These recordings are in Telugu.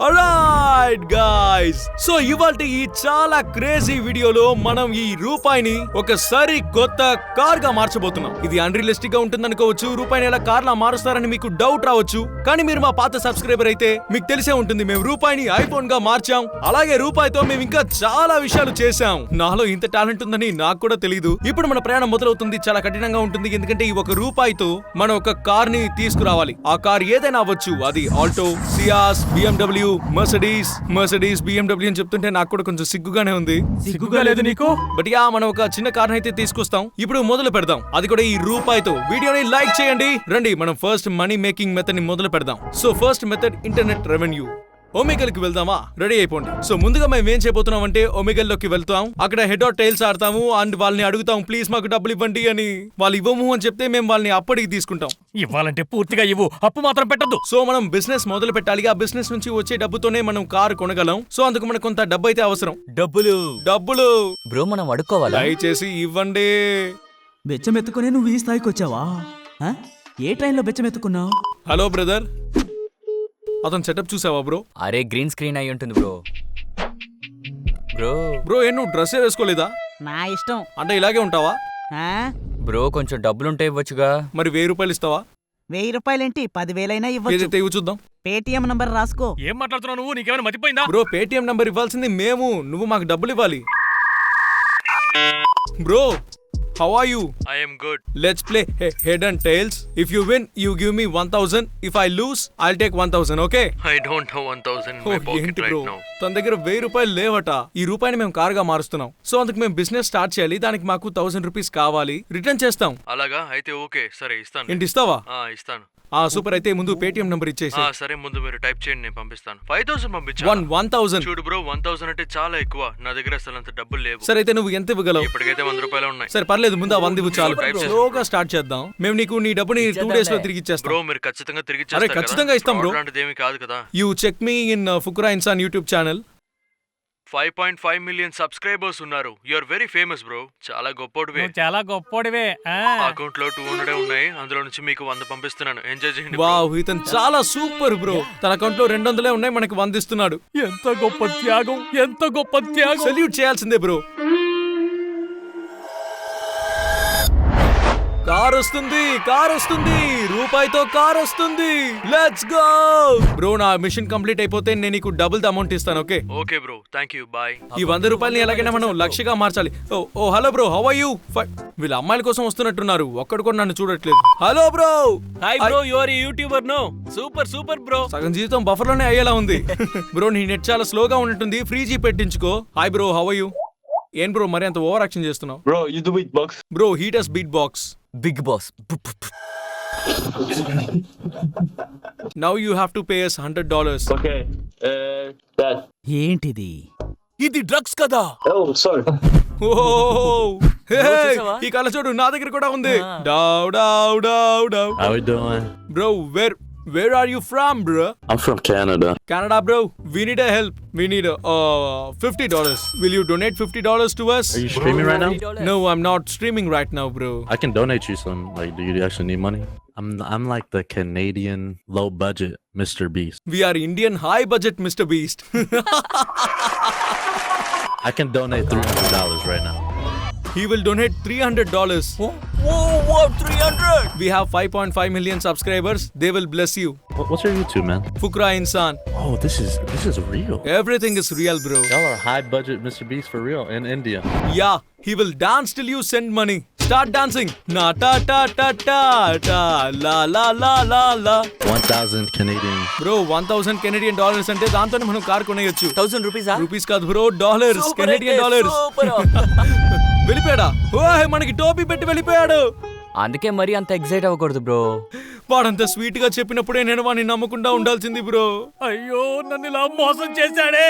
alright guys సో ఇవాల్టి ఈ చాలా క్రేజీ వీడియోలో మనం ఈ రూపాయిని ఒక సరి కొత్త కార్గా మార్చబోతున్నాం. ఇది అన్రియలిస్టిక్గా ఉంటుంది అనుకోవచ్చు రూపాయిని ఎలా కార్ లా మారుస్తారని మీకు డౌట్ రావచ్చు. కానీ మీరు మా పాత సబ్స్క్రైబర్ అయితే మీకు తెలిసే ఉంటుంది మేము రూపాయిని ఐఫోన్గా మార్చాం. అలాగే రూపాయితో మేము ఇంకా చాలా విషయాలు చేశాం. నాలో ఇంత టాలెంట్ ఉందని నాకు కూడా తెలియదు ఇప్పుడు మన ప్రయాణం మొదలవుతుంది చాలా కఠినంగా ఉంటుంది. ఎందుకంటే ఈ ఒక రూపాయితో మనం ఒక కార్ని తీసుకురావాలి. ఆ కార్ ఏదైనా అవ్వచ్చు. అది Alto Ciaz BMW Mercedes Mercedes BMW అని చెప్తుంటే నాకు కూడా కొంచెం సిగ్గుగానే ఉంది. సిగ్గుగా లేదు నీకు? బట్ యా మనం ఒక చిన్న కార్ అయితే తీసుకొస్తాం. ఇప్పుడు మొదలు పెడదాం. అది కూడా ఈ రూపాయితో. వీడియోని లైక్ చేయండి. రండి మనం ఫస్ట్ మనీ మేకింగ్ మెథడ్ని మొదలు పెడదాం. So first method internet revenue ఒమేగల్కి వెళ్దామా? రెడీ అయిపోండి. సో ముందుగా మేము ఏం చేయబోతున్నాం అంటే ఒమేగల్లోకి వెళ్తాం. అక్కడ హెడ్ ఆర్ టైల్స్ ఆడతాము. అండ్ వాళ్ళని అడుగుతాం ప్లీజ్ మాకు డబ్బులు ఇవ్వండి అని. వాళ్ళు ఇవ్వము అని చెప్తే మేము వాళ్ళని అప్పటికి తీసుకుంటాం. ఇవ్వాలంటే పూర్తిగా ఇవ్వు. అప్పు మాత్రం పెట్టద్దు. సో మనం బిజినెస్ మొదలు పెట్టాలి. ఆ బిజినెస్ నుంచి వచ్చే డబ్బుతోనే మనం కారు కొనగలం. సో అందుకు మనకు కొంత డబ్బు అయితే అవసరం. డబ్బులు. డబ్బులు. బ్రో మనం అడుక్కోవాలా? దయచేసి ఇవ్వండి. బెచ్చమెత్తుకునే నువ్వు ఈ స్థాయికి వచ్చావా? ఆ? ఏ ట్రైన్లో బెచ్చమెత్తుకున్నావు? Hello brother. అతను సెటప్ చూసావా బ్రో అరే గ్రీన్ స్క్రీన్ అయి ఉంటుంది బ్రో బ్రో బ్రో ఏ నువ్వు డ్రెస్ వేసుకోలేదా? నా ఇష్టం. అంటే ఇలాగే ఉంటావా? ఆ? బ్రో కొంచెం డబ్బులుంటే ఇవ్వచ్చుగా. మరి వెయ్యి రూపాయలు ఇస్తావా? వెయ్యి రూపాయలేంటి? పదివేలైనా ఇవ్వచ్చు. ఏదైతే ఇవి చూద్దాం. పేటిఎం నంబర్ రాసుకో. ఏం మాట్లాడుతున్నావు నువ్వు? నీకేమైనా మతిపోయిందా? బ్రో పేటిఎం నంబర్ ఇవ్వాల్సింది మేము. నువ్వు మాకు డబ్బులు ఇవ్వాలి. Bro how are you I am good. Let's play head and tails if you win you give me one thousand if I lose I take one thousand okay I don't have 1000 in ఓ, my pocket ఏంటి right బ్రో. తన దగ్గర వెయ్యి రూపాయలు లేవట. ఈ రూపాయిని మేము కారుగా మారుస్తున్నాం. సో అందుకు మేము బిజినెస్ స్టార్ట్ చేయాలి. దానికి మాకు థౌసండ్ రూపీస్ కావాలి. రిటర్న్ చేస్తాం. అలాగా? అయితే ఓకే. సరే ఇస్తాను. ఏంటి ఇస్తావా? ఇస్తాను. ఆ సూపర్ అయితే ముందు పేటిఎం నంబర్ ఇచ్చేసి ఆ, సరే ముందు మీరు టైప్ చేయండి నేను పంపిస్తాను. ఫైవ్ థౌసండ్ పంపించాను వన్ థౌసండ్. చూడు బ్రో వన్ థౌసండ్ అంటే చాలా ఎక్కువ. నా దగ్గర అసలు అంత డబ్బులు లేవు. సరే అయితే నువ్వు ఎంత ఇవ్వగలవు? ఇప్పటికైతే వంద రూపాయలు ఉన్నాయి. సరే పర్లేదు ముందు ఆ వంద ఇవ్వు చాలు. స్లోగా స్టార్ట్ చేద్దాం. మేము నీకు నీ డబ్బుని టూ డేస్లో. తిరిగి ఇచ్చేస్తాం. బ్రో మీరు ఖచ్చితంగా తిరిగి ఇచ్చేస్తారు ఖచ్చితంగా ఇస్తాం bro. లాంటిది ఏమీ కాదు కదా. You check me in Fukra Insaan YouTube channel. Five point five million subscribers ఉన్నారు. You are very famous bro చాలా గొప్పోడివే. నువ్వు చాలా గొప్పోడివే ఆ. అకౌంట్లో టూ హండ్రెడ్ ఉన్నాయి. అందులో నుంచి మీకు వంద పంపిస్తున్నాను. ఎంజాయ్ చేయండి bro. వావ్ ఇతను చాలా సూపర్ బ్రో తన అకౌంట్లో రెండు వందలే ఉన్నాయి మనకి వంద ఇస్తున్నాడు ఎంత గొప్ప త్యాగం ఎంత గొప్ప త్యాగం. సెల్యూట్ చేయాల్సిందే బ్రో కార్ వస్తుంది కార్ వస్తుంది రూపాయితో కార్ వస్తుంది. లెట్స్ గో బ్రో నా మిషన్ కంప్లీట్ అయిపోతే నేను నీకు డబుల్ ద అమౌంట్ ఇస్తాను okay? Okay bro thank you bye ఈ వంద రూపాయలని ఎలాగైనా మనం లక్షగా మార్చాలి. ఓ ఓ hello bro how are you వీళ్ళ అమ్మాయిల కోసం వస్తున్నట్టున్నారు. ఒక్కడు కూడా నన్ను చూడట్లేదు. Hello bro hi bro your youtuber no super super bro సగం జీవితం బఫర్లోనే అయ్యేలా ఉంది. బ్రో నీ నెట్ చాలా స్లోగా ఉన్నట్టుంది free G పెట్టించుకో. Hi bro how are you ఏం బ్రో మరి అంత ఓవర్ యాక్షన్ చేస్తున్నావు? Bro, you do beatbox. Bro హీటస్ beatbox big boss Now you have to pay S hundred dollars Okay. Uh, that. ఏంటిది ఇది డ్రగ్స్ కదా Oh, sorry. ఈ కళ్ళ చూడు నా దగ్గర కూడా ఉంది డౌ డౌ డౌ డౌ How we doing? Bro where where are you from bro I'm from Canada. Canada, bro. We need a help. We need a, uh, fifty dollars. Will you donate fifty dollars to us? Are you streaming right now? No, I'm not streaming right now, bro. I can donate you some. Like, do you actually need money? I'm I'm like the Canadian low budget Mr. Beast. We are Indian high budget, Mr. Beast. I can donate three hundred dollars right now. he will donate three hundred dollars. Whoa, what 300? We have five point five million subscribers. They will bless you. What, what's your YouTube, man? Fukra Insan. Oh, this is this is real. Everything is real, bro. Y'all are high budget Mr. Beast for real in India. Yeah, he will dance till you send money. Start dancing. Na ta ta ta ta ta la la la la la. One thousand Canadian. Bro one thousand Canadian dollars అంటే దాంతోనే మనం కార్ కొనేయొచ్చు. థౌసండ్ రూపీసా రూపీస్ కాదు బ్రో డాలర్స్ కెనడియన్ డాలర్స్ వెళ్ళిపోయాడా? ఓహ్ మనకి టోపీ పెట్టి వెళ్ళిపోయాడు. అందుకే మరీ అంత ఎగ్జైట్ అవ్వకూడదు బ్రో. వాడంత స్వీట్గా చెప్పినప్పుడే నేను వాడిని నమ్మకుండా ఉండాల్సింది బ్రో. అయ్యో నన్ను ఇలా మోసం చేశాడే.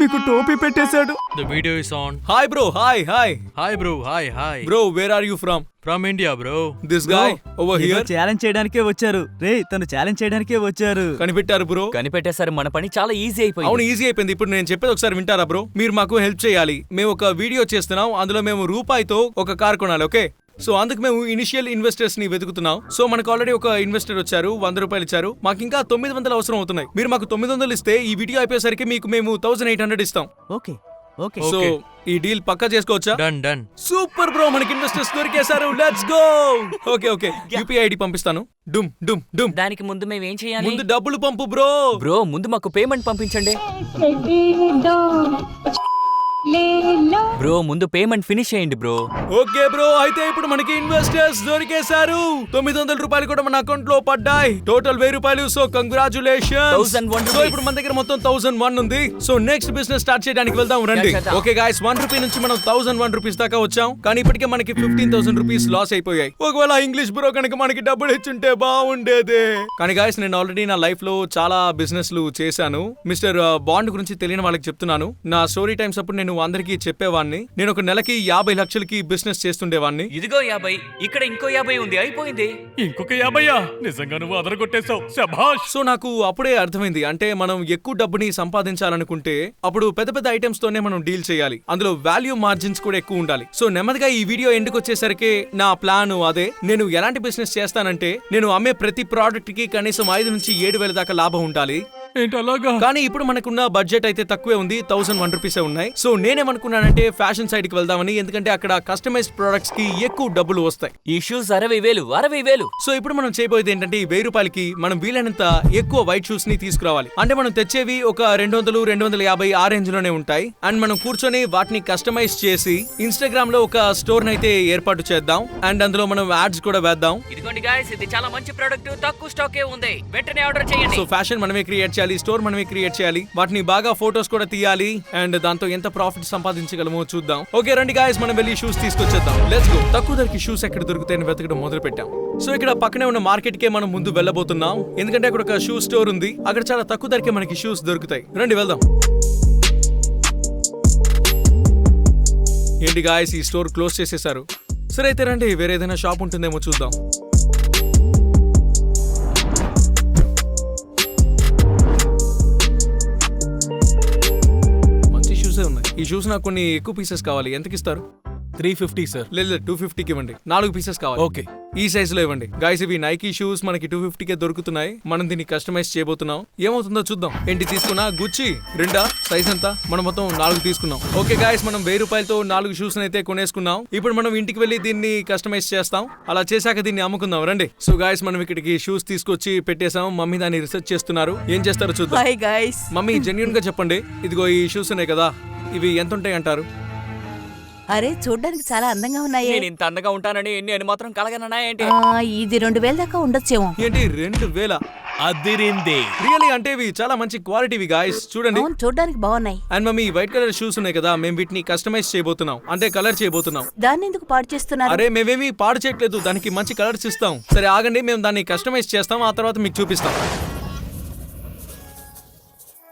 మీకు టోపీ పెట్టేశాడు. The video is on hi bro hi hi hi bro hi hi bro where are you from from India bro this guy over here challenge చేయడానికే వచ్చారు. రే తను ఛాలెంజ్ చేయడానికే వచ్చారు. కనిపెట్టారు బ్రో కనిపెట్టేసరి మన పని చాలా ఈజీ అవును అయిపోయింది ఈజీ అయిపోయింది. ఇప్పుడు నేను చెప్పేది ఒకసారి వింటారా బ్రో మీరు మాకు హెల్ప్ చేయాలి. మేము ఒక వీడియో చేస్తున్నాం. అందులో మేము రూపాయితో ఒక కార్ కొనాలి ఓకే సో అందుకు మేము ఇనిషియల్ ఇన్వెస్టర్స్ని వెతుకుతున్నాం. సో మనకు ఆల్రెడీ ఒక ఇన్వెస్టర్ వచ్చారు వంద రూపాయలు ఇచ్చారు. మాకు ఇంకా తొమ్మిది వందలు అవసరం అవుతున్నాయి. మీరు మాకు తొమ్మిది వందలు ఇస్తే ఈ వీడియో అయిపోయేసరికి మీకు మేము థౌసండ్ ఎయిట్ హండ్రెడ్ ఇస్తాం. Okay okay. సో ఈ డీల్ పక్కా చేసుకోవచ్చా? డన్ డన్ సూపర్ బ్రో మనకి investors దొరికేశారు. Let's go okay okay. UPI ID పంపిస్తాను. డుమ్ డుమ్ డుమ్ దానికి ముందు మేము ఏం చేయాలి? ముందు డబ్బులు పంపు బ్రో బ్రో ముందు మాకు పేమెంట్ పంపించండి. బ్రో ముందు పేమెంట్ ఫినిష్ చేయండి బ్రో. Okay bro. అయితే ఇప్పుడు మనకి ఇన్వెస్టర్స్ దొరికేశారు. తొమ్మిది వందల రూపాయలు కూడా మన అకౌంట్లో పడ్డాయి. టోటల్ వెయ్యి రూపాయలు. సో కంగ్రాచులేషన్ 1001 సో ఇప్పుడు మన దగ్గర మొత్తం థౌసండ్ వన్ ఉంది. సో నెక్స్ట్ బిజినెస్ స్టార్ట్ చేయడానికి వెళ్దాం రండి. ఓకే గాయస్ వన్ రూపీ నుంచి మనం థౌసండ్ వన్ రూపీస్ దాకా వచ్చాం. కానీ ఇప్పటికే మనకి ఫిఫ్టీన్ థౌసండ్ రూపీస్ లాస్ అయిపోయాయి. ఒకవేళ ఇంగ్లీష్ బ్రో కనుక మనకి డబ్బులు ఇచ్చుంటే బాగుండేదే. కానీ గాయస్ నేను ఆల్రెడీ నా లైఫ్లో చాలా బిజినెస్లు చేశాను. మిస్టర్ బాండ్ గురించి తెలియని వాళ్ళకి చెప్తున్నాను. నా స్టోరీ టైమ్స్ అప్పుడు నేను అందరికీ చెప్పేవాడిని నేను ఒక నెలకి యాభై లక్షలకి బిజినెస్ చేస్తుండేవాడిని ఇదిగో యాభై ఇక్కడ ఇంకో యాభై ఉంది అయిపోయింది. ఇంకొక యాభయ్యా నిజంగా నువ్వు అదరగొట్టేశావు శభాష్. సో నాకు అప్పుడే అర్థమైంది అంటే మనం ఎక్కువ డబ్బుని సంపాదించాలనుకుంటే అప్పుడు పెద్ద పెద్ద ఐటమ్స్ తోనే మనం డీల్ చేయాలి. అందులో వాల్యూ మార్జిన్స్ కూడా ఎక్కువ ఉండాలి. సో నెమ్మదిగా ఈ వీడియో ఎందుకు వచ్చేసరికి నా ప్లాన్ అదే. నేను ఎలాంటి బిజినెస్ చేస్తానంటే నేను అమ్మే ప్రతి ప్రోడక్ట్కి కనీసం ఐదు నుంచి ఏడు వేల దాకా లాభం ఉండాలి. ఏంటి అలాగా? కానీ ఇప్పుడు మనకున్న బడ్జెట్ అయితే తక్కువే ఉంది థౌసండ్ వన్ రూపీసే ఉన్నాయి. సో నేనేమనుకున్నానంటే ఫ్యాషన్ సైడ్కి వెళ్దామని ఎందుకంటే అక్కడ కస్టమైజ్డ్ ప్రొడక్ట్స్కి ఎక్కువ డబ్బులు వస్తాయి. ఈ షూస్ అరవై వేలు అరవై వేలు. సో ఇప్పుడు మనం చేయబోయేది ఏంటంటే ఈ వెయ్యి రూపాయలకి మనం వీలైనంత ఎక్కువ వైట్ షూస్ని తీసుకురావాలి. అంటే మనం తెచ్చేవి ఒక రెండు వందలు రెండు వందల యాభై ఆ రేంజ్లోనే ఉంటాయి. అండ్ మనం కూర్చొని వాటిని కస్టమైజ్ చేసి ఇన్స్టాగ్రామ్లో ఒక స్టోర్ అయితే ఏర్పాటు చేద్దాం. అండ్ అందులో మనం యాడ్స్ కూడా వేద్దాం. ఇదిగోండి గాయస్ ఇది చాలా మంచి ప్రోడక్ట్ తక్కువ స్టాకే ఉంది. వెంటనే ఆర్డర్ చేయండి. సో ఫ్యాషన్ మనమే క్రియేట్ చేయాలి స్టోర్ మనమే క్రియేట్ చేయాలి. వాటిని బాగా ఫొటోస్ కూడా తీయాలి. అండ్ దాంతో ఎంత ప్రాఫిట్ సంపాదించగలమో చూద్దాం. ఓకే రండి గాయస్ మనం వెళ్ళి షూస్ తీసుకొచ్చేద్దాం. లెట్స్ గో తక్కువ ధరకి షూస్ ఎక్కడ దొరుకుతాయని వెతకడం మొదలు పెట్టాం సో ఇక్కడ పక్కనే ఉన్న మార్కెట్ కే మనం ముందు వెళ్ళబోతున్నాం. ఎందుకంటే అక్కడ ఒక షూ స్టోర్ ఉంది. అక్కడ చాలా తక్కువ ధరకే మనకి షూస్ దొరుకుతాయి. రండి వెళ్దాం. ఏంటి గాయస్ ఈ స్టోర్ క్లోజ్ చేసేసారు? సరే అయితే రండి. వేరే ఏదైనా షాప్ ఉంటుందేమో చూద్దాం. ఈ షూస్ నాకు కొన్ని ఎక్కువ పీసెస్ కావాలి. ఎంతకి ఇస్తారు? Three fifty sir. లేదు లేదు టూ ఫిఫ్టీకి ఇవ్వండి. నాలుగు పీసెస్ కావాలి. ఓకే. ఈ సైజ్లో ఇవ్వండి. గాయస్ ఇవి నైకీ షూస్ మనకి టూ ఫిఫ్టీకే దొరుకుతున్నాయి. మనం దీన్ని కస్టమైజ్ చేయబోతున్నాం. ఏమవుతుందో చూద్దాం. ఏంటి తీసుకున్నా? గుచ్చి రెండా? సైజ్ ఎంత? మనం మొత్తం నాలుగు తీసుకున్నాం. ఓకే గాయస్ మనం వెయ్యి రూపాయలతో నాలుగు షూస్ అయితే కొనేసుకున్నాం. ఇప్పుడు మనం ఇంటికి వెళ్ళి దీన్ని కస్టమైజ్ చేస్తాం. అలా చేశాక దీన్ని అమ్ముకుందాం. రండి. సో గాయస్ మనం ఇక్కడికి షూస్ తీసుకొచ్చి పెట్టేసాం మమ్మీ దాన్ని రీసెర్చ్ చేస్తున్నారు. ఏం చేస్తారో చూద్దాం. మమ్మీ జెన్యున్గా చెప్పండి. ఇదిగో ఈ షూస్ ఉన్నాయి కదా. ఇవి ఎంత ఉంటాయి అంటారు అరే చూడ్డానికి చాలా అందంగా ఉన్నాయే. నేను ఇంత అందంగా ఉంటానని నేను మాత్రం కలగనన్నా ఏంటి? ఆ, ఇది రెండు వేల దాకా ఉండొచ్చేమో. ఏంటి రెండు వేల? అదిరింది. రియలీ అంటే ఇవి చాలా మంచి క్వాలిటీవి గాయస్ చూడండి. అవును చూడ్డానికి బాగున్నాయి. And mummy white colour shoes ఉన్నాయి కదా మేము వీటిని కస్టమైజ్ చేయబోతున్నాం. అంటే కలర్ చేయబోతున్నాం. దాన్ని ఎందుకు పాడు చేస్తున్నారు? అరే మేమేమి పాడు చేయట్లేదు. దానికి మంచి కలర్స్ ఇస్తాం. సరే ఆగండి మేము దాన్ని కస్టమైజ్ చేస్తాం. ఆ తర్వాత మీకు చూపిస్తాం.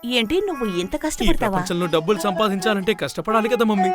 ఏంటి నువ్వు ఇంత కష్టపడతావా? ప్రపంచంలో డబ్బులు సంపాదించాలంటే కష్టపడాలి కదా మమ్మీ.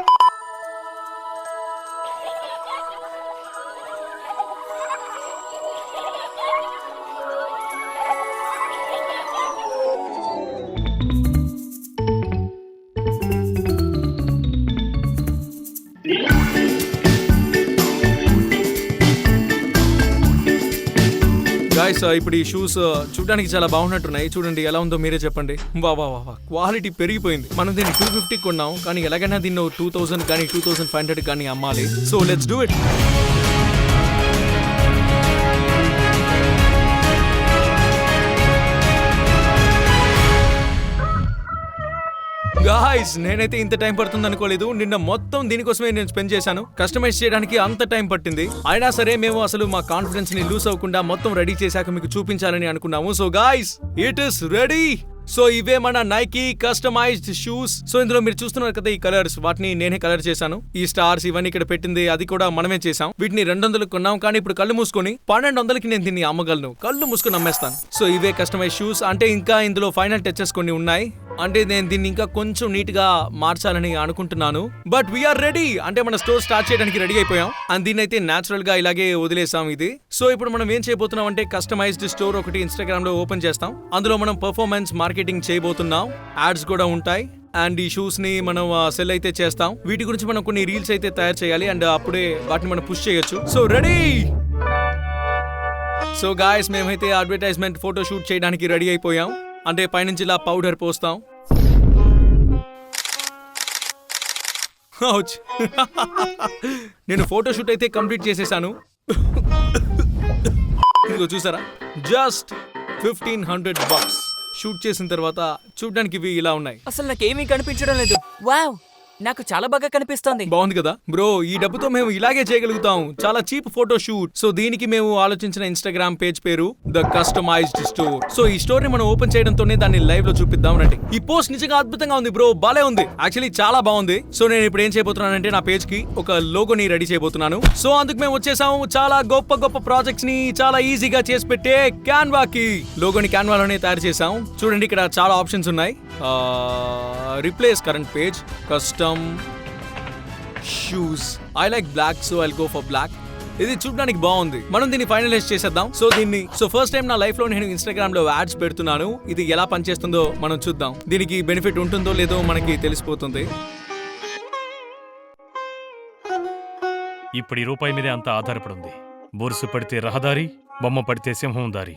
ఇప్పుడు ఈ షూస్ చూడడానికి చాలా బాగున్నట్టున్నాయి. చూడండి ఎలా ఉందో మీరే చెప్పండి. వా వా వా క్వాలిటీ పెరిగిపోయింది. మనం దీన్ని టూ ఫిఫ్టీ కొన్నాం. కానీ ఎలాగైనా దీన్ని టూ థౌసండ్ కానీ టూ థౌసండ్ ఫైవ్ హండ్రెడ్ కానీ అమ్మాలి. So let's do it guys నేనైతే ఇంత టైం పడుతుంది అనుకోలేదు. నిన్న మొత్తం దీనికోసమే నేను స్పెండ్ చేశాను. కస్టమైజ్ చేయడానికి అంత టైం పట్టింది. అయినా సరే మేము అసలు మా కాన్ఫిడెన్స్ని లూస్ అవ్వకుండా మొత్తం రెడీ చేశాక మీకు చూపించాలని అనుకున్నాము. So guys it is ready so ఇవే మన నైకీ కస్టమైజ్డ్ షూస్ సో ఇందులో మీరు చూస్తున్నారు కదా ఈ కలర్స్ వాటిని నేనే కలర్ చేశాను. ఈ స్టార్స్ ఇవన్నీ ఇక్కడ పెట్టింది అది కూడా మనమే చేసాం వీటిని రెండు వందలు కొన్నాం కానీ ఇప్పుడు కళ్ళు మూసుకొని పన్నెండు వందలకి నేను దీన్ని అమ్మగలను. కళ్ళు మూసుకొని అమ్మేస్తాను సో ఇవే కస్టమైజ్ షూస్ అంటే ఇంకా ఇందులో ఫైనల్ టచెస్ కొన్ని ఉన్నాయి. అంటే నేను దీన్ని ఇంకా కొంచెం నీట్గా మార్చాలని అనుకుంటున్నాను. బట్ వీఆర్ రెడీ అంటే మన స్టోర్ స్టార్ట్ చేయడానికి రెడీ అయిపోయాం. అండ్ దీన్ని అయితే నాచురల్గా ఇలాగే వదిలేసాం ఇది. సో ఇప్పుడు మనం ఏం చేయబోతున్నాం అంటే కస్టమైజ్డ్ స్టోర్ ఒకటి ఇన్స్టాగ్రామ్లో ఓపెన్ చేస్తాం. అందులో మనం పర్ఫార్మెన్స్ మార్కెటింగ్ చేయబోతున్నాం. యాడ్స్ కూడా ఉంటాయి. అండ్ ఈ షూస్ని మనం సెల్ అయితే చేస్తాం. వీటి గురించి మనం కొన్ని రీల్స్ అయితే తయారు చేయాలి. అండ్ అప్పుడే వాటిని మనం పుష్ చేయొచ్చు. సో రెడీ సో గాయస్ మేమైతే అడ్వర్టైజ్మెంట్ ఫోటో షూట్ చేయడానికి రెడీ అయిపోయాం. అంటే పైనుంచి ఇలా పౌడర్ పోస్తాం. నేను ఫోటో షూట్ అయితే కంప్లీట్ చేసేసాను. ఇదిగో చూసారా? Just fifteen hundred box shoot చేసిన తర్వాత చూడడానికి ఇవి ఇలా ఉన్నాయి. అసలు నాకేమీ కనిపించడం లేదు. వావ్! నాకు చాలా బాగా కనిపిస్తోంది. బాగుంది కదా? బ్రో ఈ డబ్బుతో మేము ఇలాగే చేయగలుగుతాం. చాలా చీప్ ఫోటో షూట్. సో దీనికి మేము ఆలోచించిన ఇన్స్టాగ్రామ్ పేజ్ పేరు ద కస్టమైజ్డ్ స్టోర్ సో ఈ స్టోర్ని మనం ఓపెన్ చేయడంతోనే దాన్ని లైవ్లో చూపిద్దాం రండి. ఈ పోస్ట్ నిజంగా అద్భుతంగా ఉంది బ్రో. బాలే ఉంది. యాక్చువల్లీ చాలా బాగుంది. సో నేను ఇప్పుడు ఏం చేయబోతున్నానంటే నా పేజ్కి ఒక లోగోని రెడీ చేయబోతున్నాను. సో అందుకు మేము వచ్చేసాము. చాలా గొప్ప గొప్ప ప్రాజెక్ట్స్ని చాలా ఈజీగా చేసి పెట్టే క్యాన్వా కి. లోగోని క్యాన్వా లోనే తయారు చేసాం చూడండి ఇక్కడ చాలా ఆప్షన్స్ ఉన్నాయి. Replace current page custom shoes I like black so I'll go for black ఇది చూడడానికి బాగుంది. మనం దీన్ని ఫైనలైజ్ చేసేద్దాం. సో దీన్ని సో ఫస్ట్ టైం నా లైఫ్లో నేను ఇన్స్టాగ్రామ్లో యాడ్స్ పెడుతున్నాను. ఇది ఎలా పనిచేస్తుందో మనం చూద్దాం. దీనికి బెనిఫిట్ ఉంటుందో లేదో మనకి తెలిసిపోతుంది. ఇప్పుడు ఈ రూపాయి మీదే అంత ఆధారపడి ఉంది. బొరుసు పడితే రహదారి బొమ్మ పడితే సింహం దారి.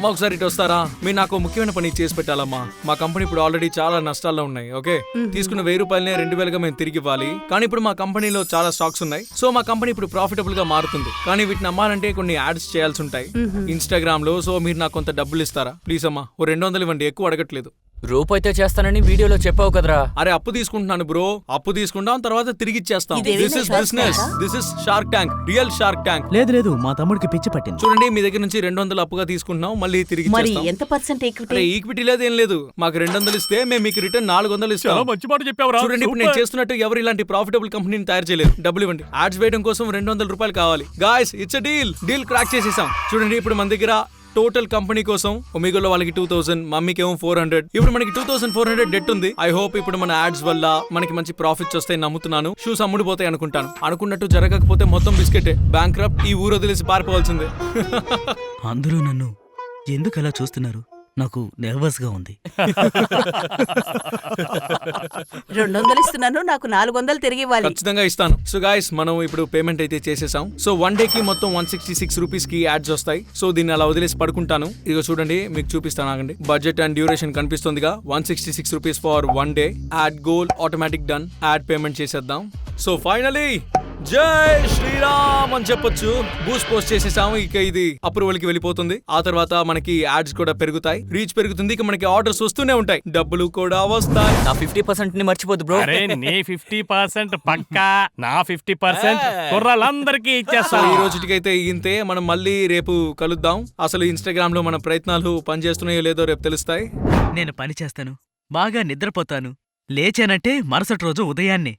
అమ్మ ఒకసారి ఇటు వస్తారా? మీరు నాకు ముఖ్యమైన పని చేసి పెట్టాలమ్మా. మా కంపెనీ ఇప్పుడు ఆల్రెడీ చాలా నష్టాల్లో ఉన్నాయి ఓకే? తీసుకున్న వెయ్యి రూపాయలనే రెండు వేలుగా మేము తిరిగి ఇవ్వాలి. కానీ ఇప్పుడు మా కంపెనీలో చాలా స్టాక్స్ ఉన్నాయి. సో మా కంపెనీ ఇప్పుడు ప్రాఫిటబుల్గా మారుతుంది. కానీ వీటిని అమ్మాలంటే కొన్ని యాడ్స్ చేయాల్సి ఉంటాయి. ఇన్స్టాగ్రామ్లో సో మీరు నాకు కొంత డబ్బులు ఇస్తారా? ప్లీజ్ అమ్మా ఓ రెండు వందలు ఇవ్వండి ఎక్కువ అడగట్లేదు. రూపాయితో చేస్తానని వీడియోలో చెప్పావు కదరా. అరే అప్పు తీసుకుంటున్నాను బ్రో. అప్పు తీసుకుంటాం తర్వాత తిరిగి ఇచ్చేస్తాం. This is business? This is shark tank real shark tank లేదు లేదు. మా తమ్ముడికి పిచ్చి పట్టింది. చూడండి మీ దగ్గర నుంచి రెండు వందలు అప్పుగా తీసుకుంటున్నాం. మళ్ళీ తిరిగి మరి ఎంత పర్సెంట్ ఈక్విటీ ఈక్విటీ లేదు ఏం లేదు. మాకు రెండు వందలు ఇస్తే మేము మీకు రిటర్న్ నాలుగు వందలు చాలా ఇస్తాం మంచి మాట చెప్పావురా. చూడండి ఇప్పుడు నేను చేస్తున్నట్టు ఎవరు ఇలాంటి ప్రాఫిటబుల్ కంపెనీని తయారు చేయలేదు డబ్బులు ఇవ్వండి. యాడ్స్ వేయడం కోసం రెండు వందల రూపాయలు కావాలి. Guys it's deal deal crack చేసేసాం. చూడండి ఇప్పుడు మన దగ్గర టోటల్ కంపెనీ కోసం ఒమిగోలో వాళ్ళకి టూ థౌసండ్ మమ్మీకి ఏమో ఫోర్ హండ్రెడ్ ఇప్పుడు మనకి two thousand four hundred debt ఉంది. ఐ హోప్ ఇప్పుడు మన యాడ్స్ వల్ల మనకి మంచి ప్రాఫిట్స్ వస్తాయి నమ్ముతున్నాను. షూస్ అమ్ముడిపోతాయి అనుకుంటాను. అనుకున్నట్టు జరగకపోతే మొత్తం బిస్కెటే. బ్యాంక్ ఈ ఊరు వదిలేసి పారిపోవాల్సిందే. అందరూ నన్ను ఎందుకు అలా చూస్తున్నారు? నాకు nervous గా ఉంది. రెండు వందలు ఇస్తున్నాను నాకు నాలుగు వందలు తిరిగి ఇవ్వాలి. ఖచ్చితంగా ఇస్తాను. సో గాయస్ మనం ఇప్పుడు పేమెంట్ అయితే చేసేసాం. సో వన్ డే కి మొత్తం వన్ సిక్స్టీ సిక్స్ రూపీస్కి యాడ్స్ వస్తాయి. సో దీన్ని అలా వదిలేసి పడుకుంటాను. ఇదిగో చూడండి మీకు చూపిస్తాను ఆగండి. Budget and duration కనిపిస్తుందిగా. One sixty six rupees for one day ad goal automatic done ad payment చేసేద్దాం. సో ఫైనలీ జై శ్రీరామ్ అని చెప్పొచ్చు. బూస్ట్ పోస్ట్ చేసేసాము ఇక ఇది అప్రూవల్కి వెళ్ళిపోతుంది. ఆ తర్వాత మనకి యాడ్స్ కూడా పెరుగుతాయి. రీచ్ పెరుగుతుంది. ఇక మనకి ఆర్డర్స్ వస్తూనే ఉంటాయి. డబ్బులు కూడా వస్తాయి. నా ఫిఫ్టీ పర్సెంట్ని మర్చిపోద్దు బ్రో అరే నీ ఫిఫ్టీ పర్సెంట్ పక్కా? నా ఫిఫ్టీ పర్సెంట్ కుర్రాళ్ళందరికీ సో ఇచ్చేస్తా ఈ రోజుకైతే ఇంతే. మనం మళ్ళీ రేపు కలుద్దాం. అసలు ఇన్స్టాగ్రామ్లో మన ప్రయత్నాలు పనిచేస్తున్నాయో లేదో రేపు తెలుస్తాయి. నేను పని చేస్తాను. బాగా నిద్రపోతాను. లేచానంటే మరుసటి రోజు ఉదయాన్నే.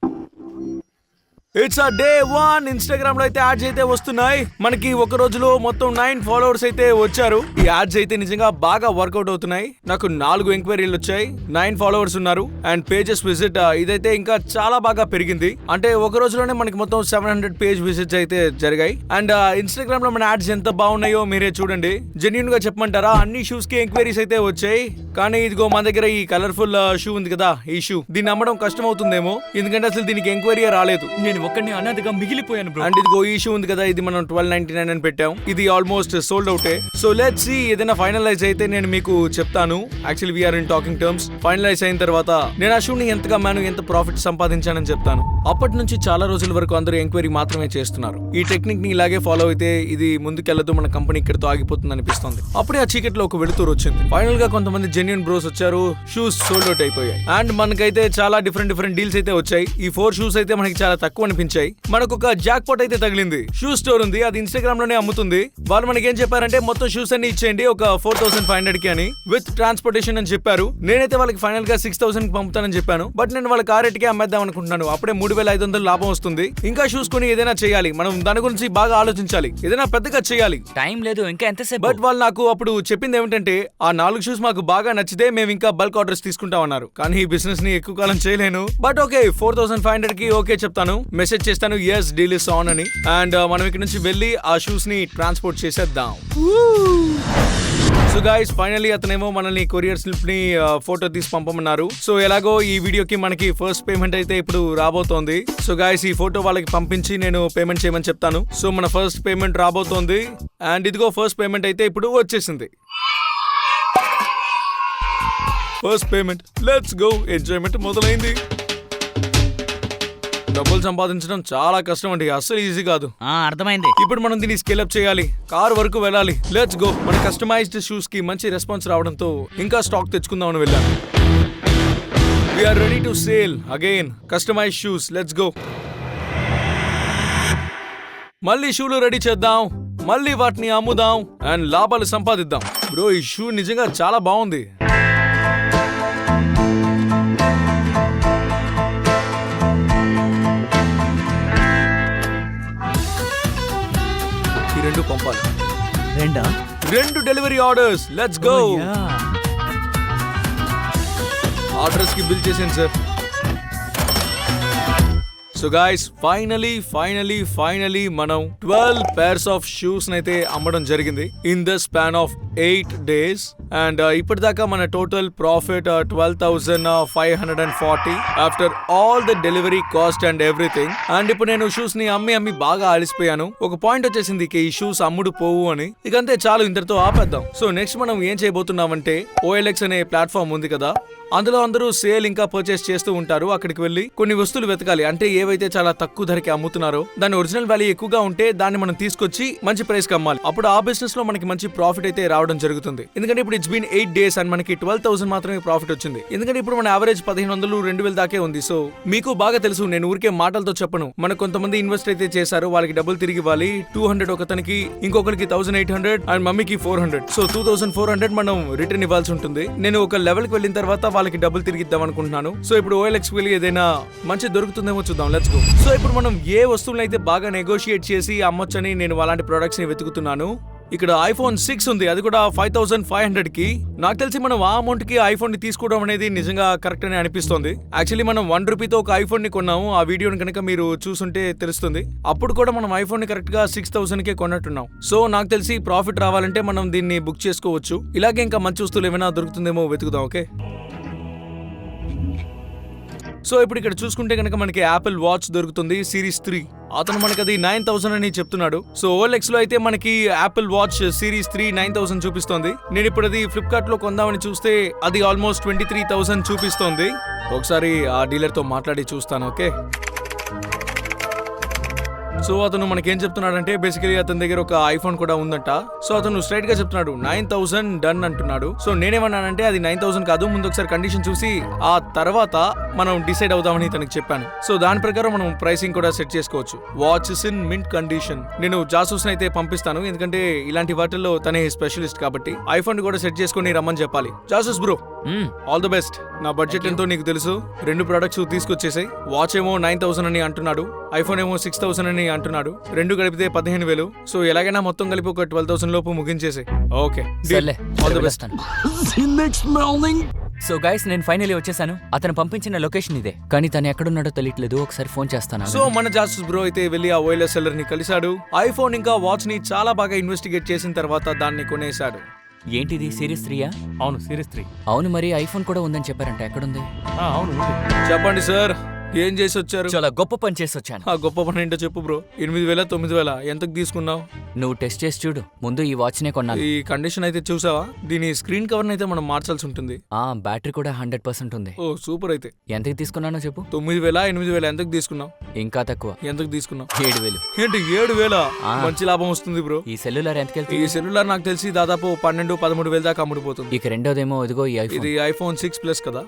ఇట్స్ అ డే వన్ ఇన్స్టాగ్రామ్లో అయితే యాడ్స్ అయితే వస్తున్నాయి. మనకి ఒక రోజులో మొత్తం నైన్ ఫాలోవర్స్ అయితే వచ్చారు. ఈ యాడ్స్ అయితే నిజంగా బాగా వర్కౌట్ అవుతున్నాయి. నాకు నాలుగు ఎంక్వైరీలు వచ్చాయి. నైన్ ఫాలోవర్స్ ఉన్నారు. అండ్ పేజెస్ విజిట్ ఇదైతే ఇంకా చాలా బాగా పెరిగింది. అంటే ఒక రోజులోనే మనకి మొత్తం సెవెన్ హండ్రెడ్ పేజ్ విజిట్స్ అయితే జరిగాయి. అండ్ ఇన్స్టాగ్రామ్లో మన యాడ్స్ ఎంత బాగున్నాయో మీరే చూడండి. జెన్యున్గా చెప్పమంటారా? అన్ని షూస్కి ఎంక్వైరీస్ అయితే వచ్చాయి. కానీ ఇదిగో మన దగ్గర ఈ కలర్ఫుల్ షూ uh, ఉంది కదా ఈ షూ దీన్ని అమ్మడం కష్టం అవుతుందేమో. ఎందుకంటే అసలు దీనికి ఎంక్వైరీ రాలేదు. నేను ఒక్కడిని అనాథగా మిగిలిపోయాను బ్రో అండ్ ఇదిగో ఈ ఇష్యూ ఉంది కదా ఇది మనం ట్వెల్వ్ నైన్టీ నైన్ అని పెట్టాం. ఇది ఆల్మోస్ట్ సోల్డ్ అవుటే సో లెట్ సి ఏదైనా ఫైనలైజ్ అయితే నేను మీకు చెప్తాను. Actually we're in talking terms finalize అయిన తర్వాత నేను ఆ షూని ఎంతగా అమ్మాను ఎంత ప్రాఫిట్ సంపాదించానని చెప్తాను. అప్పటి నుంచి చాలా రోజుల వరకు అందరూ ఎంక్వైరీ మాత్రమే చేస్తున్నారు. ఈ టెక్నిక్ని ఇలాగే ఫాలో అయితే ఇది ముందుకెళ్ళదు మన కంపెనీ ఇక్కడతో ఆగిపోతుంది అనిపిస్తుంది. అప్పుడే ఆ చీకట్లో ఒక వెళుతూరు వచ్చింది. ఫైనల్గా కొంతమంది జెన్యున్ బ్రోస్ వచ్చారు షూస్ సోల్డ్ అవుట్ అయిపోయాయి. అండ్ మనకైతే చాలా డిఫరెంట్ డిఫరెంట్ డీల్స్ అయితే వచ్చాయి. ఈ ఫోర్ షూస్ అయితే మనకి చాలా తక్కువ అనిపించాయి. మనకు ఒక జాక్ పాట్ అయితే తగిలింది. షూ స్టోర్ ఉంది అది ఇన్స్టాగ్రామ్లోనే అమ్ముతుంది. వాళ్ళు మనకి ఏం చెప్పారంటే మొత్తం షూస్ అన్ని ఇచ్చేయండి ఒక ఫోర్ థౌసండ్ ఫైవ్ హండ్రెడ్కి అని. విత్ ట్రాన్స్పోర్టేషన్ అని చెప్పారు. నేనైతే వాళ్ళకి ఫైనల్గా సిక్స్ థౌసండ్కి పంపుతానని చెప్పాను. బట్ నేను వాళ్ళ కార్కి అమ్మేద్దాం అనుకుంటున్నాను. అప్పుడే మూడు వేల ఐదు వందలు లాభం వస్తుంది. ఇంకా షూస్ కొని ఏదైనా చేయాలి. మనం దాని గురించి బాగా ఆలోచించాలి. ఏదైనా పెద్దగా చేయాలి. టైం లేదు ఇంకా ఎంతసేపు? బట్ వాళ్ళు నాకు అప్పుడు చెప్పింది ఏమిటంటే ఆ నాలుగు షూస్ మాకు బాగా నచ్చితే మేము ఇంకా బల్క్ ఆర్డర్స్ తీసుకుంటామన్నారు కానీ ఈ బిజినెస్ని ఎక్కువ కాలం చేయలేను. But okay four thousand five హండ్రెడ్కి ఓకే చెప్తాను. మెసేజ్ చేస్తాను ఎస్ డీల్ ఇస్ ఆన్ అని. అండ్ uh, మనం ఇక్కడ నుంచి వెళ్ళి ఆ షూస్ని ట్రాన్స్పోర్ట్ చేసేద్దాం. సో గైస్ ఫైనలీ అతనేమో మనల్ని కొరియర్ స్లిప్ని uh, ఫోటో తీసి పంపమన్నారు. సో ఎలాగో ఈ వీడియోకి మనకి ఫస్ట్ పేమెంట్ అయితే ఇప్పుడు రాబోతోంది. సో గైస్ ఈ ఫోటో వాళ్ళకి పంపించి నేను పేమెంట్ చేయమని చెప్తాను. సో మన ఫస్ట్ పేమెంట్ రాబోతోంది. అండ్ ఇదిగో ఫస్ట్ పేమెంట్ అయితే ఇప్పుడు వచ్చేసింది. First payment let's go enjoyment మొదలైంది. డబ్బులు సంపాదించడం చాలా కష్టం అండి అస్సలు ఈజీ కాదు. ఆ, అర్థమైంది. ఇప్పుడు మనం దీన్ని స్కేల్ అప్ చేయాలి కార్ వరకు వెళ్ళాలి. లెట్స్ గో మన కస్టమైజ్డ్ షూస్కి మంచి రెస్పాన్స్ రావడంతో ఇంకా స్టాక్ తెచ్చుకుందామని వెళ్ళాను we're ready to sale again customize shoes let's go మళ్ళీ షూలు రెడీ చేద్దాం. మళ్ళీ వాటిని అమ్ముదాం. అండ్ లాభాలు సంపాదిద్దాం. బ్రో ఈ షూ నిజంగా చాలా బాగుంది. రెండు పంపాలి. రెండా? రెండు delivery orders. Let's go. ఆర్డర్స్కి bill చేసాను sir so guys finally finally finally మనం ట్వెల్వ్ పేర్స్ ఆఫ్ షూస్ అయితే అమ్మడం జరిగింది. In the span of eight days and ఇప్పటిదాకా మన total profit twelve thousand five hundred and forty after all the delivery cost and everything and ఇప్పుడు నేను షూస్ని అమ్మి అమ్మి బాగా అలిసిపోయాను. ఒక పాయింట్ వచ్చేసింది ఈ షూస్ అమ్ముడు పోవు అని. ఇకంతే చాలు ఇంతటితో ఆపేద్దాం. సో నెక్స్ట్ మనం ఏం చేయబోతున్నామంటే ఓఎల్ఎక్స్ అనే ప్లాట్ఫామ్ ఉంది కదా. అందులో అందరూ సేల్ ఇంకా పర్చేస్ చేస్తూ ఉంటారు అక్కడికి వెళ్ళి కొన్ని వస్తువులు వెతకాలి. అంటే ఏవైతే చాలా తక్కువ ధరకి అమ్ముతున్నారో దాని ఒరిజినల్ వాల్యూ ఎక్కువగా ఉంటే దాన్ని మనం తీసుకొచ్చి మంచి ప్రైస్కి అమ్మాలి. అప్పుడు ఆ బిజినెస్లో మనకి మంచి ప్రాఫిట్ అయితే రావడం జరుగుతుంది. ఎందుకంటే ఇప్పుడు it's been eight days and మనకి ట్వెల్వ్ థౌసండ్ మాత్రమే ప్రాఫిట్ వచ్చింది. ఎందుకంటే ఇప్పుడు మన యావరేజ్ పదిహేను వందలు రెండు వేల దాకే ఉంది. సో మీకు బాగా తెలుసు నేను ఊరికే మాటలతో చెప్పను. మన కొంతమంది ఇన్వెస్ట్ అయితే చేశారు వాళ్ళకి డబ్బులు తిరిగి ఇవ్వాలి. టూ హండ్రెడ్ ఒకతనికి ఇంకొకరికి థౌసండ్ ఎయిట్ హండ్రెడ్ అండ్ మమ్మీకి four hundred so two thousand four hundred మనం రిటర్న్ ఇవ్వాల్సి ఉంటుంది. నేను ఒక లెవెల్కి వెళ్ళిన తర్వాత వాళ్ళకి డబ్బులు తిరిగి ఇద్దాం అనుకుంటున్నాను. సో ఇప్పుడు ఓఎల్ఎక్స్ వెళ్ళి ఏదైనా మంచి దొరుకుతుందేమో చూద్దాం. లెట్స్ గో సో ఇప్పుడు మనం ఏ వస్తువులను అయితే బాగా నెగోషియేట్ చేసి అమ్మొచ్చని నేను అలాంటి ప్రొడక్ట్స్ని వెతుకుతున్నాను. ఇక్కడ ఐఫోన్ సిక్స్ ఉంది. అది కూడా ఫైవ్ థౌసండ్ ఫైవ్ హండ్రెడ్కి. నాకు తెలిసి మనం ఆ అమౌంట్కి ఐఫోన్ని తీసుకోవడం అనేది నిజంగా కరెక్ట్ అని అనిపిస్తుంది. యాక్చువల్లీ మనం వన్ రూపీతో ఒక ఐఫోన్ని కొన్నాము. ఆ వీడియోని కనుక మీరు చూసుంటే తెలుస్తుంది. అప్పుడు కూడా మనం ఐఫోన్ని కరెక్ట్గా సిక్స్ థౌసండ్ కే కొన్నట్టున్నాం. సో నాకు తెలిసి ప్రాఫిట్ రావాలంటే మనం దీన్ని బుక్ చేసుకోవచ్చు. ఇలాగే ఇంకా మంచి వస్తువులు ఏమైనా దొరుకుతుందేమో వెతుకుదాం ఓకే సో ఇప్పుడు ఇక్కడ చూసుకుంటే కనుక మనకి యాపిల్ వాచ్ దొరుకుతుంది సిరీస్ త్రీ అతను మనకి అది నైన్ థౌసండ్ అని చెప్తున్నాడు. సో ఓఎల్ఎక్స్లో అయితే మనకి Apple watch series three nine thousand చూపిస్తోంది. నేను ఇప్పుడు అది ఫ్లిప్కార్ట్లో కొందామని చూస్తే అది ఆల్మోస్ట్ ట్వంటీ త్రీ థౌసండ్ చూపిస్తోంది. ఒకసారి ఆ డీలర్తో మాట్లాడి చూస్తాను ఓకే? సో అతను మనకేం చెప్తున్నాడంటే బేసికలీ అతని దగ్గర ఒక ఐఫోన్ కూడా ఉందంట. సో అతను స్ట్రైట్గా చెప్తున్నాడు నైన్ థౌసండ్ డన్ అంటున్నాడు. సో నేనేమన్నానంటే అది నైన్ థౌసండ్ కాదు ముందు ఒకసారి కండిషన్ చూసి ఆ తర్వాత మనం డిసైడ్ అవుదామని తనకి చెప్పాను. సో దాని ప్రకారం మనం ప్రైసింగ్ కూడా సెట్ చేసుకోవచ్చు. వాచ్ ఇన్ మింట్ కండిషన్ నేను జాసూస్ అయితే పంపిస్తాను ఎందుకంటే ఇలాంటి వాటిల్లో తనే స్పెషలిస్ట్ కాబట్టి ఐఫోన్ కూడా సెట్ చేసుకుని రమ్మని చెప్పాలి. Jasoos bro all the best నా బడ్జెట్ ఎంతో నీకు తెలుసు. రెండు ప్రొడక్ట్స్ తీసుకొచ్చేసాయి. వాచ్ ఏమో నైన్ థౌసండ్ అని అంటున్నాడు. ఐఫోన్ ఏమో సిక్స్ థౌసండ్ అని అంటున్నాడు. రెండు కలిపితే పదిహేను వేలు. సో ఎలాగైనా మొత్తం కలిపి ఒక ట్వెల్వ్ థౌసండ్ లోపు ముగించేసి okay all the best so guys నేను ఫైనల్లీ వచ్చేసాను. అతను పంపించిన లొకేషన్ ఇదే. కానీ తను ఎక్కడున్నాడో తెలియట్లేదు. ఒకసారి ఫోన్ చేస్తాను. సో మన జాసూస్ బ్రో అయితే వెళ్ళి ఆ ఓఎల్ఎస్ సెల్లర్ని కలిశాడు. ఐఫోన్ ఇంకా వాచ్ని చాలా బాగా ఇన్వెస్టిగేట్ చేసిన తర్వాత దాన్ని కొనేశాడు. ఏంటిది? సిరీస్ త్రీయా అవును సిరీస్ త్రీ అవును మరి ఐఫోన్ కూడా ఉందని చెప్పారంట. ఎక్కడుంది? అవును ఉంది. చెప్పండి సార్ ఏం చేసి వచ్చారు చాలా గొప్ప పని చేసి వచ్చాను ఆ గొప్ప పని ఏంటో చెప్పు బ్రో. ఎనిమిది వేల తొమ్మిది వేల. ఎంతకు తీసుకున్నావు? నువ్వు టెస్ట్ చేసి చూడు. ముందు ఈ వాచ్ నే కొన్నాను. ఈ కండిషన్ అయితే చూసావా? దీని స్క్రీన్ కవర్ అయితే మనం మార్చాల్సి ఉంటుంది. ఆ బ్యాటరీ కూడా హండ్రెడ్ పర్సెంట్ ఉంది. ఓ సూపర్ అయితే. ఎంతకి తీసుకున్నానో చెప్పు. తొమ్మిది వేల ఎనిమిది వేల. ఎంతకు తీసుకున్నావు? ఇంకా తక్కువ. ఎంతకు తీసుకున్నావు? ఏడు వేలు. ఏంటి ఏడు వేల. మంచి లాభం వస్తుంది బ్రో. ఈ సెల్యులర్ ఈ ఎంతకెళ్తుంది సెల్యులార్ నాకు తెలిసి దాదాపు పన్నెండు పదమూడు వేల దాకా అమ్ముడుపోతుంది. ఇక రెండోదేమో ఇదిగో ఈ ఐఫోన్ ఇది ఐఫోన్. సిక్స్ ప్లస్ కదా?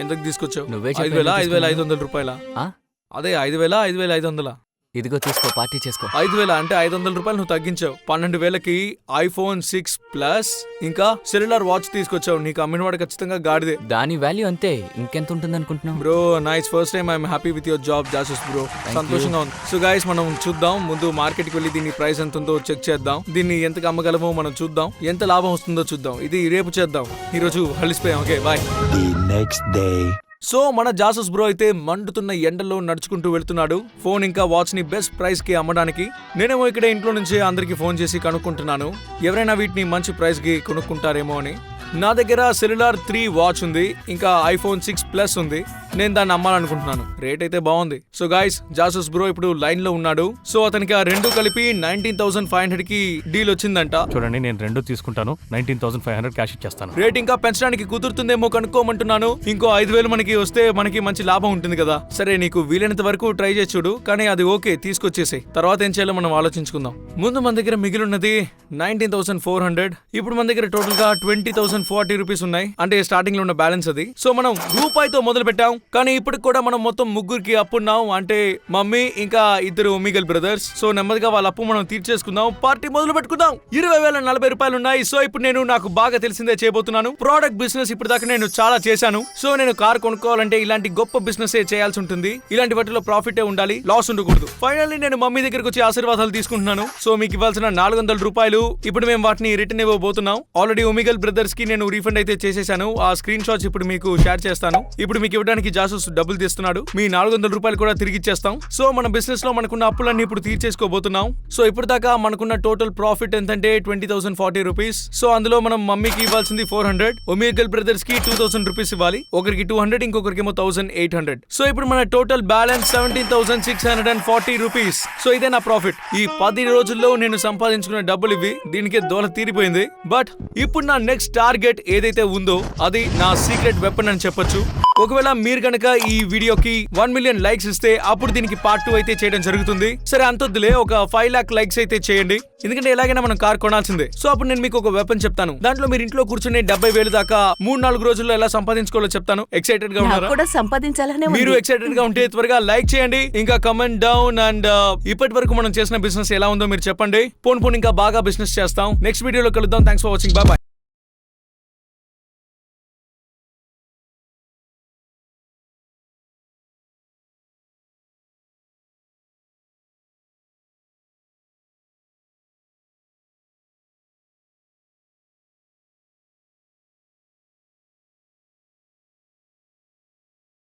ఎంతకు తీసుకొచ్చావు? నువ్వే ఐదు వేల ఐదు వేల ఐదు తీసుకున్నానో. వందల రూపాయల? ఆ? అదే ఐదు వేల ఐదు వేల ఐదు వందల ఇదిగో తీసుకో పార్టీ చేసుకో. ఐదు వేల అంటే ఐదు వందల రూపాయలు నువ్వు తగ్గించావు. పన్నెండు వేలకి ఐఫోన్ సిక్స్ ప్లస్ ఇంకా సెల్యులార్ వాచ్ తీసుకొచ్చావు. నీకు అమ్మినవాడు ఖచ్చితంగా గాడిదే. దాని వాల్యూ అంతే. ఇంకెంత ఉంటుంది అనుకుంటున్నావు bro nice first time I'm happy with your job Jasoos bro. సంతోషంగా ఉంది. సో గైస్ మనం చూద్దాం. ముందు మార్కెట్కి వెళ్ళి దీని ప్రైస్ ఎంత ఉందో చెక్ చేద్దాం. దీన్ని ఎంతకు అమ్మగలమో మనం చూద్దాం. ఎంత లాభం వస్తుందో చూద్దాం. ఇది రేపు చేద్దాం. ఈ రోజు కలిసిపోయాం okay bye. The next day. So మన జాసస్ బ్రో అయితే మండుతున్న ఎండలో నడుచుకుంటూ వెళ్తున్నాడు. ఫోన్ ఇంకా వాచ్ని బెస్ట్ ప్రైస్కి అమ్మడానికి. నేనేమో ఇక్కడ ఇంట్లో నుంచి అందరికి ఫోన్ చేసి కనుక్కుంటున్నాను. ఎవరైనా వీటిని మంచి ప్రైస్కి కొనుక్కుంటారేమో అని. నా దగ్గర సెల్యులార్ త్రీ వాచ్ ఉంది ఇంకా ఐఫోన్ సిక్స్ ప్లస్ ఉంది. నేను దాన్ని అమ్మాలనుకుంటున్నాను. రేట్ అయితే బాగుంది. సో గాయస్ జాసస్ బ్రో ఇప్పుడు లైన్లో ఉన్నాడు. సో అతనికి ఆ రెండు కలిపి నైన్టీన్ థౌసండ్ ఫైవ్ హండ్రెడ్కి డీల్ వచ్చిందంట. చూడండి నేను రెండు తీసుకుంటాను. Nineteen thousand five hundred cash ఇచ్చేస్తాను. రేట్ ఇంకా పెంచడానికి కుదురుతుందేమో కనుక్కోమంటున్నాను. ఇంకో ఐదు వేలు మనకి వస్తే మనకి మంచి లాభం ఉంటుంది కదా. సరే నీకు వీలైనంత వరకు ట్రై చేసి చూడు. కానీ అది ఓకే తీసుకొచ్చేసి. తర్వాత ఏం చేయాలో మనం ఆలోచించుకుందాం. ముందు మన దగ్గర మిగిలి ఉన్నది నైన్టీన్ థౌసండ్ ఫోర్ హండ్రెడ్ ఇప్పుడు మన దగ్గర టోటల్గా ట్వంటీ థౌసండ్ ఫార్టీ రూపీస్ ఉన్నాయి. అంటే స్టార్టింగ్లో ఉన్న బ్యాలెన్స్ అది. సో మనం రూపాయితో మొదలు పెట్టాం కానీ ఇప్పటికి కూడా మనం మొత్తం ముగ్గురికి అప్పున్నాం అంటే మమ్మీ ఇంకా ఇద్దరు మిగల్ బ్రదర్స్. సో నెమ్మదిగా వాళ్ళ అప్పు మనం తీర్చేసుకుందాం. పార్టీ మొదలు పెట్టుకుందాం. ఇరవై వేల నలభై రూపాయలు ఉన్నాయి. సో ఇప్పుడు నేను నాకు బాగా తెలిసిందే చేయబోతున్నాను. ప్రోడక్ట్ బిజినెస్ ఇప్పుడు దాకా నేను చాలా చేశాను. సో నేను కార్ కొనుక్కోవాలంటే ఇలాంటి గొప్ప బిజినెస్ చేయాల్సి ఉంటుంది. ఇలాంటి వాటిలో ప్రాఫిటే ఉండాలి. లాస్ ఉండకూడదు. ఫైనల్లీ నేను మమ్మీ దగ్గరకు వచ్చి ఆశీర్వాదాలు తీసుకుంటున్నాను. సో మీకు ఇవ్వాల్సిన నాలుగు వందల రూపాయలు ఇప్పుడు మేము వాటిని రిటర్న్ ఇవ్వబోతున్నాం. ఆల్రెడీ ఒమిగల్ బ్రదర్స్కి నేను రీఫండ్ అయితే చేసేసాను. ఆ స్క్రీన్ షాట్స్ ఇప్పుడు మీకు షేర్ చేస్తాను. ఇప్పుడు మీకు ఇవ్వడానికి జాసూస్ డబ్బులు తీస్తున్నాడు. మీ నాలుగు వందల రూపాయలు కూడా తిరిగి ఇచ్చేస్తాం. సో మన బిజినెస్లో మనకున్న అప్పులన్నీ ఇప్పుడు తీర్చేసుకోబోతున్నాం. సో ఇప్పుడు దాకా మనకున్న టోటల్ ప్రాఫిట్ ఎంతంటే twenty thousand forty rupees so అందులో మనం మమ్మీకి ఇవ్వాల్సింది ఫోర్ హండ్రెడ్ ఒమేగల్ బ్రదర్స్కి టూ థౌసండ్ రూపీస్ ఇవ్వాలి. ఒకరికి టూ హండ్రెడ్ ఇంకొకరికి ఏమో థౌసండ్ ఎయిట్ హండ్రెడ్ సో ఇప్పుడు మన total balance seventeen thousand six hundred and forty rupees so ఇదే నా ప్రాఫిట్ ఈ పది రోజుల్లో నేను సంపాదించుకున్న డబ్బులు ఇవి. దీనికే దోల తీరిపోయింది. బట్ ఇప్పుడు నా నెక్స్ట్ టార్గెట్ ఏదైతే ఉందో అది నా సీక్రెట్ వెపన్ అని చెప్పొచ్చు. ఒకవేళ మీరు గనక ఈ వీడియోకి వన్ మిలియన్ లైక్స్ ఇస్తే అప్పుడు దీనికి పార్ట్ టూ అయితే చేయడం జరుగుతుంది. సరే అంతొద్దులే ఒక ఫైవ్ లాక్ లైక్స్ అయితే చేయండి. ఎందుకంటే ఎలాగైనా మనం కార్ కొనాల్సిందే. సో అప్పుడు నేను మీకు ఒక వెపన్ చెప్తాను. దాంట్లో మీరు ఇంట్లో కూర్చుని డెబ్బై వేలు దాకా మూడు నాలుగు రోజుల్లో ఎలా సంపాదించుకోవాలో చెప్తాను. ఎక్సైటెడ్గా ఉన్నారా? కూడా సంపాదించాలనే మీరు ఎక్సైటెడ్గా ఉంటే త్వరగా లైక్ చేయండి. ఇంకా కమెంట్ డౌన్ అండ్ ఇప్పటి వరకు మనం చేసిన బిజినెస్ ఎలా ఉందో మీరు చెప్పండి. పోన్ పోన్ ఇంకా బాగా బిజినెస్ చేస్తాం. నెక్స్ట్ వీడియోలో కలుద్దాం. Thanks for watching bye